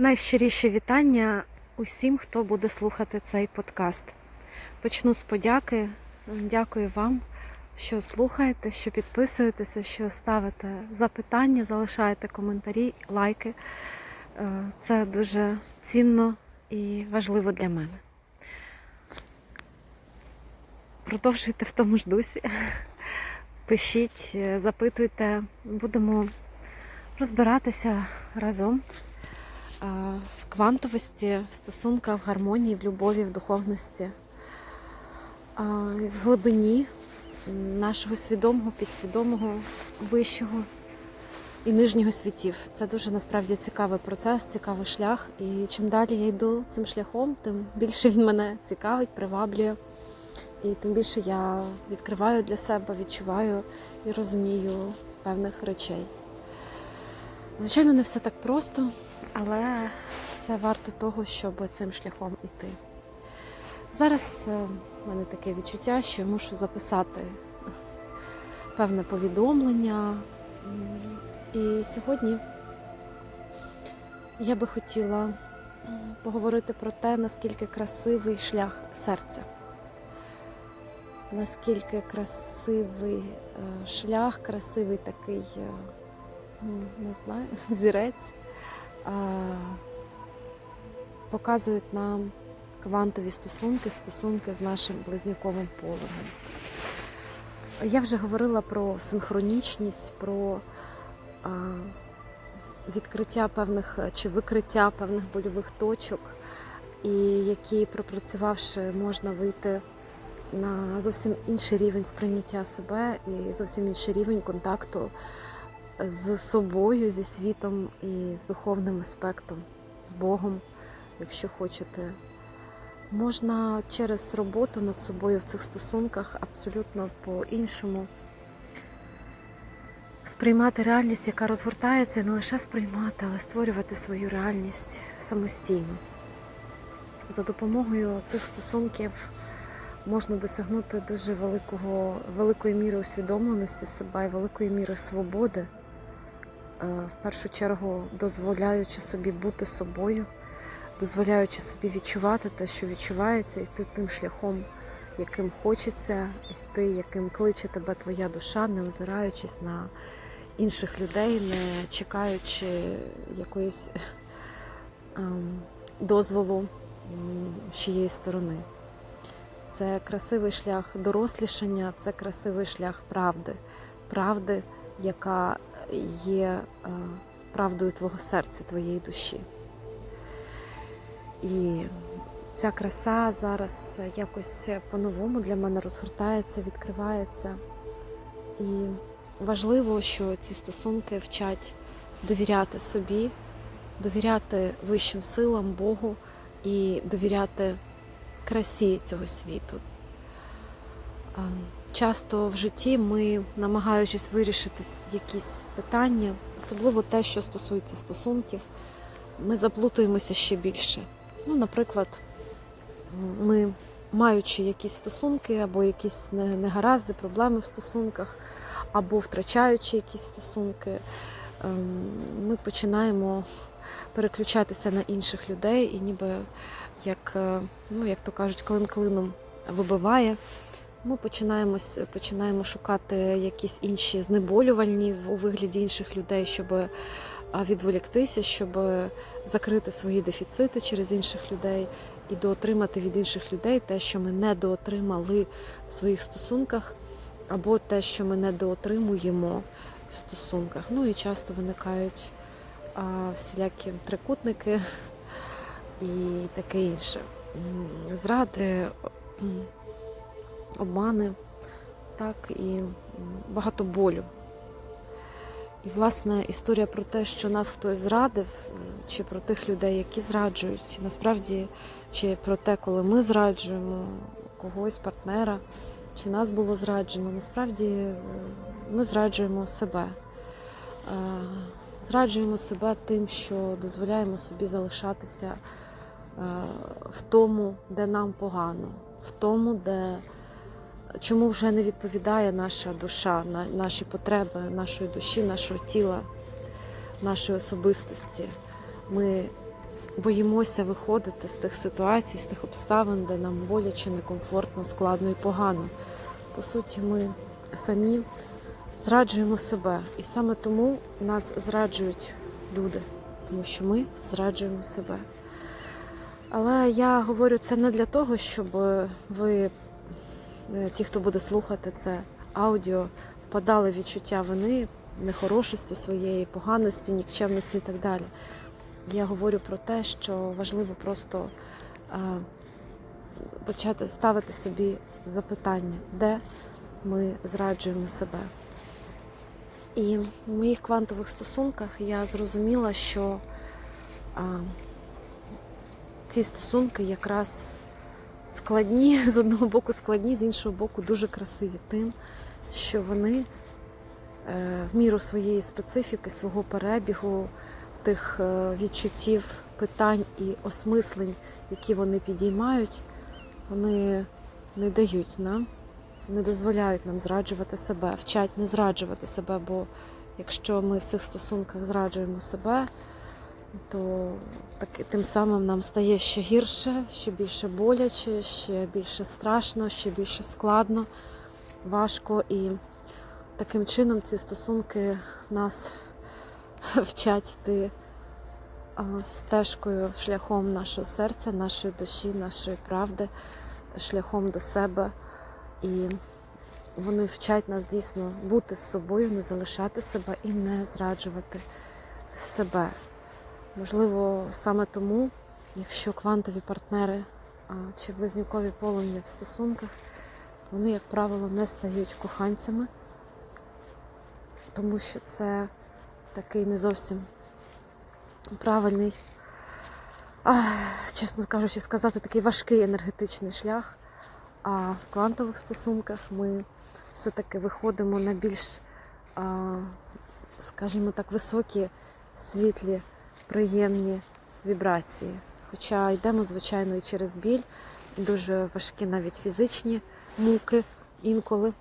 Найщиріші вітання усім, хто буде слухати цей подкаст. Почну з подяки. Дякую вам, що слухаєте, що підписуєтеся, що ставите запитання, залишаєте коментарі, лайки. Е, Це дуже цінно і важливо для мене. Продовжуйте в тому ж дусі. Пишіть, запитуйте, будемо розбиратися разом в квантовості, в стосунках, в гармонії, в любові, в духовності, в глибині нашого свідомого, підсвідомого, вищого і нижнього світів. Це дуже насправді цікавий процес, цікавий шлях. І чим далі я йду цим шляхом, тим більше він мене цікавить, приваблює. І тим більше я відкриваю для себе, відчуваю і розумію певних речей. Звичайно, не все так просто, але це варто того, щоб цим шляхом іти. Зараз е, в мене таке відчуття, що мушу записати певне повідомлення. І сьогодні я би хотіла поговорити про те, наскільки красивий шлях серця. Наскільки красивий е, шлях, красивий такий, е, не знаю, зірець а, показують нам квантові стосунки, стосунки з нашим близнюковим пологом. Я вже говорила про синхронічність, про відкриття певних чи викриття певних больових точок, і які, пропрацювавши, можна вийти на зовсім інший рівень сприйняття себе і зовсім інший рівень контакту з собою, зі світом і з духовним аспектом, з Богом, якщо хочете. Можна через роботу над собою в цих стосунках абсолютно по-іншому сприймати реальність, яка розгортається, не лише сприймати, але створювати свою реальність самостійно. За допомогою цих стосунків можна досягнути дуже великого, великої міри усвідомленості себе і великої міри свободи, в першу чергу дозволяючи собі бути собою, дозволяючи собі відчувати те, що відчувається, йти тим шляхом, яким хочеться, йти, яким кличе тебе твоя душа, не озираючись на інших людей, не чекаючи якоїсь ем, дозволу з чиєї сторони. Це красивий шлях дорослішання, це красивий шлях правди, правди, яка є е, правдою твого серця, твоєї душі. І ця краса зараз якось по-новому для мене розгортається, відкривається. І важливо, що ці стосунки вчать довіряти собі, довіряти вищим силам, Богу і довіряти красі цього світу. Часто в житті ми, намагаючись вирішити якісь питання, особливо те, що стосується стосунків, ми заплутуємося ще більше. Ну, наприклад, ми, маючи якісь стосунки, або якісь негаразди, проблеми в стосунках, або втрачаючи якісь стосунки, ем, ми починаємо переключатися на інших людей і ніби як, е, ну, як то кажуть, клин клином вибиває. Ми починаємо, починаємо шукати якісь інші знеболювальні у вигляді інших людей, щоб відволіктися, щоб закрити свої дефіцити через інших людей і доотримати від інших людей те, що ми не доотримали в своїх стосунках, або те, що ми не доотримуємо в стосунках. Ну і часто виникають а, всілякі трикутники і таке інше. Зради, обмани, так і багато болю. І, власне, історія про те, що нас хтось зрадив, чи про тих людей, які зраджують, насправді, чи про те, коли ми зраджуємо когось, партнера, чи нас було зраджено, насправді ми зраджуємо себе. Е, Зраджуємо себе тим, що дозволяємо собі залишатися е, в тому, де нам погано, в тому, де чому вже не відповідає наша душа, на наші потреби нашої душі, нашого тіла, нашої особистості. Ми боїмося виходити з тих ситуацій, з тих обставин, де нам боляче, некомфортно, складно і погано. По суті, ми самі зраджуємо себе. І саме тому нас зраджують люди, тому що ми зраджуємо себе. Але я говорю це не для того, щоб ви, ті, хто буде слухати це аудіо, впадали відчуття вини, нехорошості своєї, поганості, нікчемності і так далі. Я говорю про те, що важливо просто е, почати ставити собі запитання, де ми зраджуємо себе. І в моїх квантових стосунках я зрозуміла, що а, ці стосунки якраз складні, з одного боку складні, з іншого боку, дуже красиві тим, що вони е, в міру своєї специфіки, свого перебігу, тих е, відчуттів, питань і осмислень, які вони підіймають, вони не дають нам, не дозволяють нам зраджувати себе, вчать не зраджувати себе, бо якщо ми в цих стосунках зраджуємо себе, то так, тим самим нам стає ще гірше, ще більше боляче, ще більше страшно, ще більше складно, важко. І таким чином ці стосунки нас вчать йти стежкою, шляхом нашого серця, нашої душі, нашої правди, шляхом до себе. І вони вчать нас дійсно бути з собою, не залишати себе і не зраджувати себе. Можливо, саме тому, якщо квантові партнери чи близнюкові полум'я в стосунках, вони, як правило, не стають коханцями, тому що це такий не зовсім правильний, а, чесно кажучи, сказати, такий важкий енергетичний шлях. А в квантових стосунках ми все-таки виходимо на більш, скажімо так, високі, світлі, приємні вібрації. Хоча йдемо, звичайно, і через біль, дуже важкі навіть фізичні муки інколи.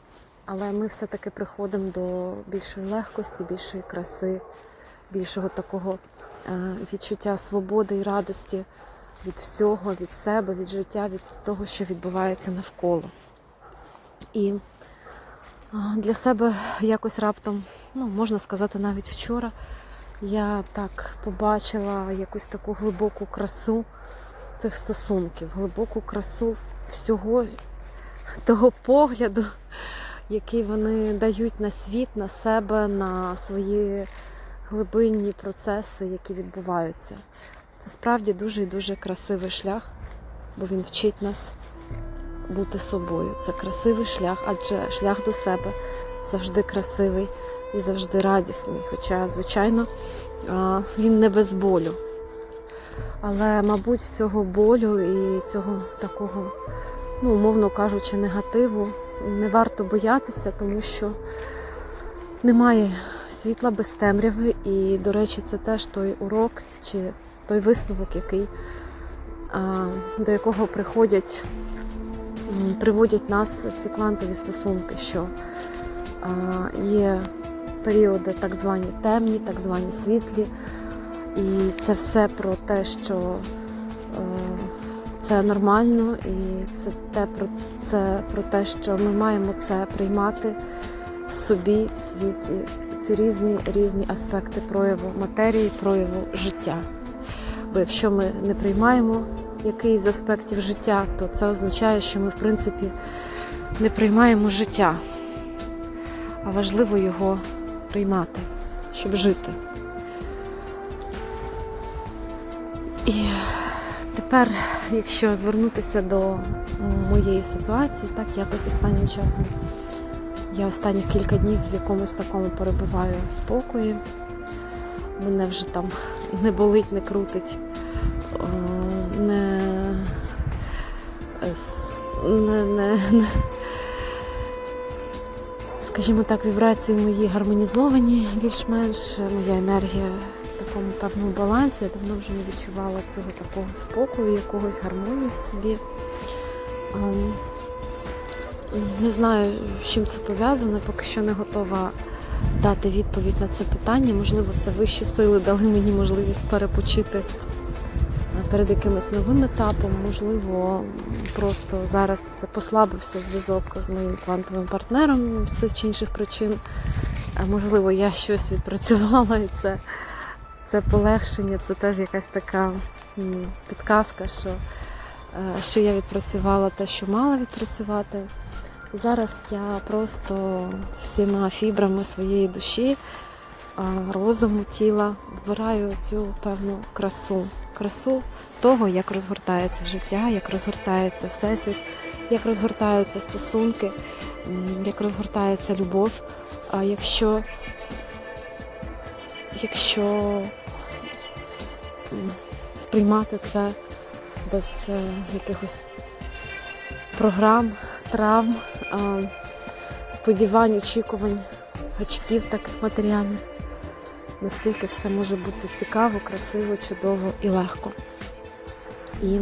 Але ми все-таки приходимо до більшої легкості, більшої краси, більшого такого е, відчуття свободи і радості від всього, від себе, від життя, від того, що відбувається навколо. І для себе якось раптом, ну, можна сказати, навіть вчора я так побачила якусь таку глибоку красу цих стосунків, глибоку красу всього того погляду, який вони дають на світ, на себе, на свої глибинні процеси, які відбуваються. Це справді дуже і дуже красивий шлях, бо він вчить нас бути собою. Це красивий шлях, адже шлях до себе завжди красивий і завжди радісний. Хоча, звичайно, він не без болю. Але, мабуть, цього болю і цього такого, ну, умовно кажучи, негативу не варто боятися, тому що немає світла без темряви. І, до речі, це теж той урок чи той висновок, який, до якого приходять, приводять нас ці квантові стосунки, що є періоди так звані темні, так звані світлі. І це все про те, що е, це нормально, і це те про це про те, що ми маємо це приймати в собі, в світі, ці різні різні аспекти прояву матерії, прояву життя. Бо якщо ми не приймаємо якийсь з аспектів життя, то це означає, що ми, в принципі, не приймаємо життя, а важливо його приймати, щоб жити. І тепер, якщо звернутися до моєї ситуації, так якось останнім часом я останніх кілька днів в якомусь такому перебуваю спокої. Мене вже там не болить, не крутить, не, не, не скажімо так, вібрації мої гармонізовані більш-менш, моя енергія в такому певному балансі. Я давно вже не відчувала цього такого спокою, якогось гармонії в собі. Не знаю, з чим це пов'язано, поки що не готова дати відповідь на це питання. Можливо, це вищі сили дали мені можливість перепочити перед якимось новим етапом, можливо, просто зараз послабився зв'язок з моїм квантовим партнером з тих чи інших причин. Можливо, я щось відпрацювала, і це, це полегшення, це теж якась така підказка, що, е, що я відпрацювала те, що мала відпрацювати. Зараз я просто всіма фібрами своєї душі, розуму, тіла вбираю цю певну красу. Красу того, як розгортається життя, як розгортається всесвіт, як розгортаються стосунки, як розгортається любов. А якщо, якщо сприймати це без е, якихось програм, травм, сподівань, очікувань, гачків таких матеріальних, наскільки все може бути цікаво, красиво, чудово і легко. І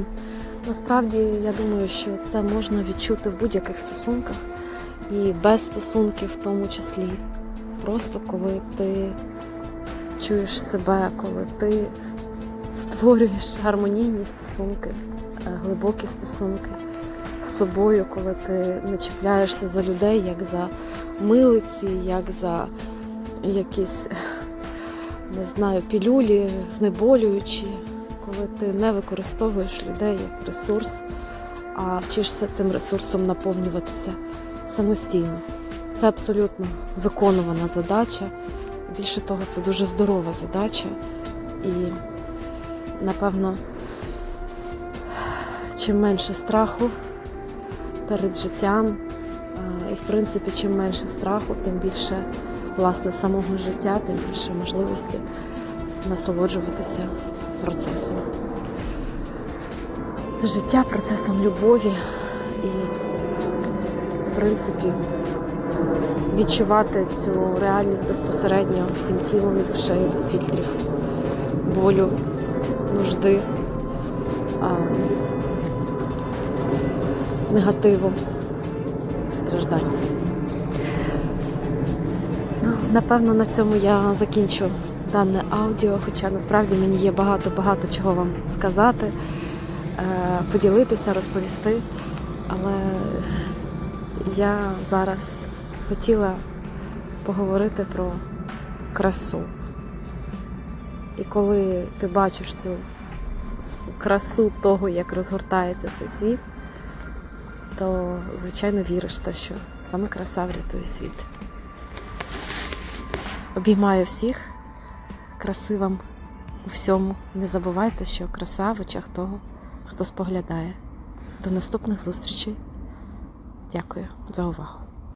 насправді я думаю, що це можна відчути в будь-яких стосунках і без стосунків в тому числі. Просто коли ти чуєш себе, коли ти створюєш гармонійні стосунки, е, глибокі стосунки з собою, коли ти не чіпляєшся за людей, як за милиці, як за якісь, не знаю, пілюлі, знеболюючі, коли ти не використовуєш людей як ресурс, а вчишся цим ресурсом наповнюватися самостійно. Це абсолютно виконувана задача. Більше того, це дуже здорова задача. І, напевно, чим менше страху перед життям, і, в принципі, чим менше страху, тим більше власне самого життя, тим більше можливості насолоджуватися процесом. Життя процесом любові і, в принципі, відчувати цю реальність безпосередньо всім тілом і душею без фільтрів, болю, нужди, а, негативу, страждань. Напевно, на цьому я закінчу дане аудіо, хоча насправді мені є багато-багато чого вам сказати, е, поділитися, розповісти. Але я зараз хотіла поговорити про красу. І коли ти бачиш цю красу того, як розгортається цей світ, то звичайно віриш в те, що саме краса врятує світ. Обіймаю всіх, краси вам у всьому. Не забувайте, що краса в очах того, хто споглядає. До наступних зустрічей. Дякую за увагу.